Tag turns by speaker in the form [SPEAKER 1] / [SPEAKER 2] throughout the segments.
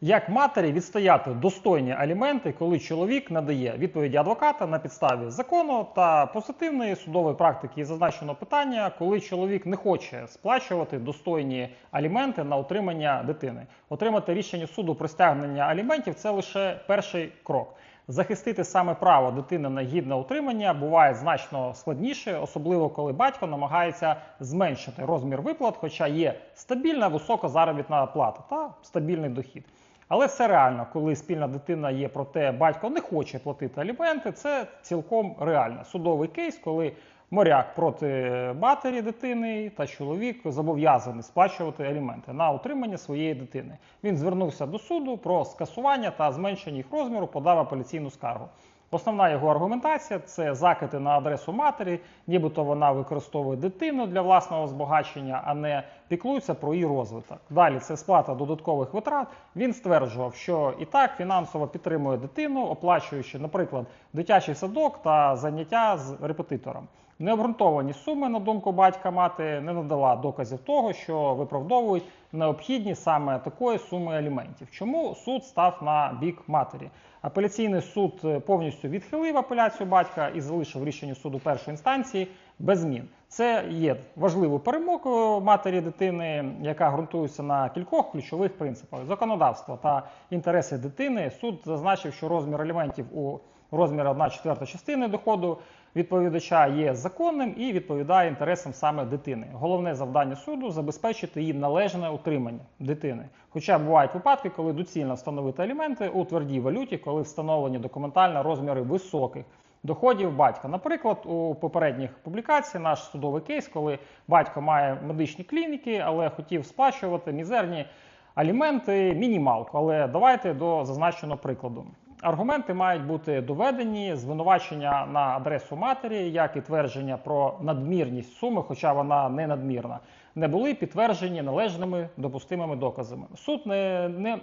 [SPEAKER 1] Як матері відстояти достойні аліменти, коли чоловік надає відповіді адвоката на підставі закону та позитивної судової практики і зазначено питання, коли чоловік не хоче сплачувати достойні аліменти на утримання дитини. Отримати рішення суду про стягнення аліментів це лише перший крок. Захистити саме право дитини на гідне утримання буває значно складніше, особливо коли батько намагається зменшити розмір виплат, хоча є стабільна висока заробітна плата та стабільний дохід. Але все реально, коли спільна дитина є, проте батько не хоче платити аліменти. Це цілком реально. Судовий кейс, коли моряк проти матері дитини та чоловік зобов'язаний сплачувати аліменти на утримання своєї дитини. Він звернувся до суду про скасування та зменшення їх розміру, подав апеляційну скаргу. Основна його аргументація це закити на адресу матері, нібито вона використовує дитину для власного збагачення, а не піклується про її розвиток. Далі це сплата додаткових витрат. Він стверджував, що і так фінансово підтримує дитину, оплачуючи, наприклад, дитячий садок та заняття з репетитором. Необґрунтовані суми, на думку батька мати, не надала доказів того, що виправдовують необхідні саме такої суми аліментів. Чому суд став на бік матері? Апеляційний суд е, повністю відхилив апеляцію батька і залишив рішення суду першої інстанції без змін. Це є важливою перемогою матері дитини, яка ґрунтується на кількох ключових принципах: законодавство та інтереси дитини. Суд зазначив, що розмір аліментів у розмірі 1 четверта частини доходу відповідача є законним і відповідає інтересам саме дитини. Головне завдання суду забезпечити їй належне утримання дитини. Хоча бувають випадки, коли доцільно встановити аліменти у твердій валюті, коли встановлені документально розміри високих. Доходів батька. Наприклад, у попередніх публікаціях наш судовий кейс, коли батько має медичні клініки, але хотів сплачувати мізерні аліменти, мінімалку. Але давайте до зазначеного прикладу. Аргументи мають бути доведені, звинувачення на адресу матері, як і твердження про надмірність суми, хоча вона не надмірна, не були підтверджені належними допустимими доказами. Суд не, не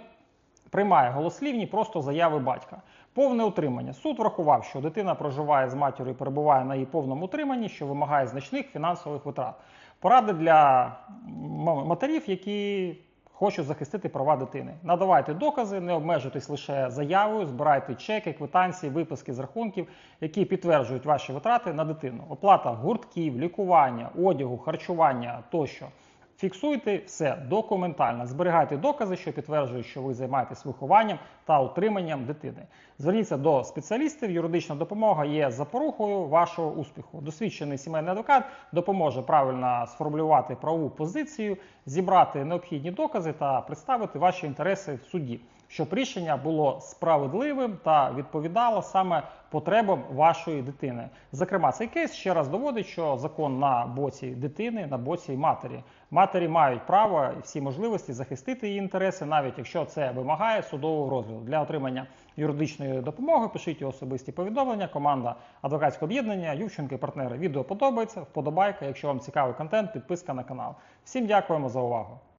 [SPEAKER 1] приймає голослівні просто заяви батька. Повне утримання. Суд врахував, що дитина проживає з матір'ю і перебуває на її повному утриманні, що вимагає значних фінансових витрат. Поради для матерів, які хочуть захистити права дитини. Надавайте докази, не обмежуйтесь лише заявою, збирайте чеки, квитанції, виписки з рахунків, які підтверджують ваші витрати на дитину. Оплата гуртків, лікування, одягу, харчування тощо. Фіксуйте все документально, зберігайте докази, що підтверджують, що ви займаєтесь вихованням та утриманням дитини. Зверніться до спеціалістів. Юридична допомога є запорукою вашого успіху. Досвідчений сімейний адвокат допоможе правильно сформулювати правову позицію, зібрати необхідні докази та представити ваші інтереси в суді, щоб рішення було справедливим та відповідало саме потребам вашої дитини. Зокрема, цей кейс ще раз доводить, що закон на боці дитини, на боці матері. Матері мають право і всі можливості захистити її інтереси, навіть якщо це вимагає судового розгляду. Для отримання юридичної допомоги пишіть особисті повідомлення. Команда адвокатського об'єднання і партнери. Відео подобається, вподобайка. Якщо вам цікавий контент, підписка на канал. Всім дякуємо за увагу.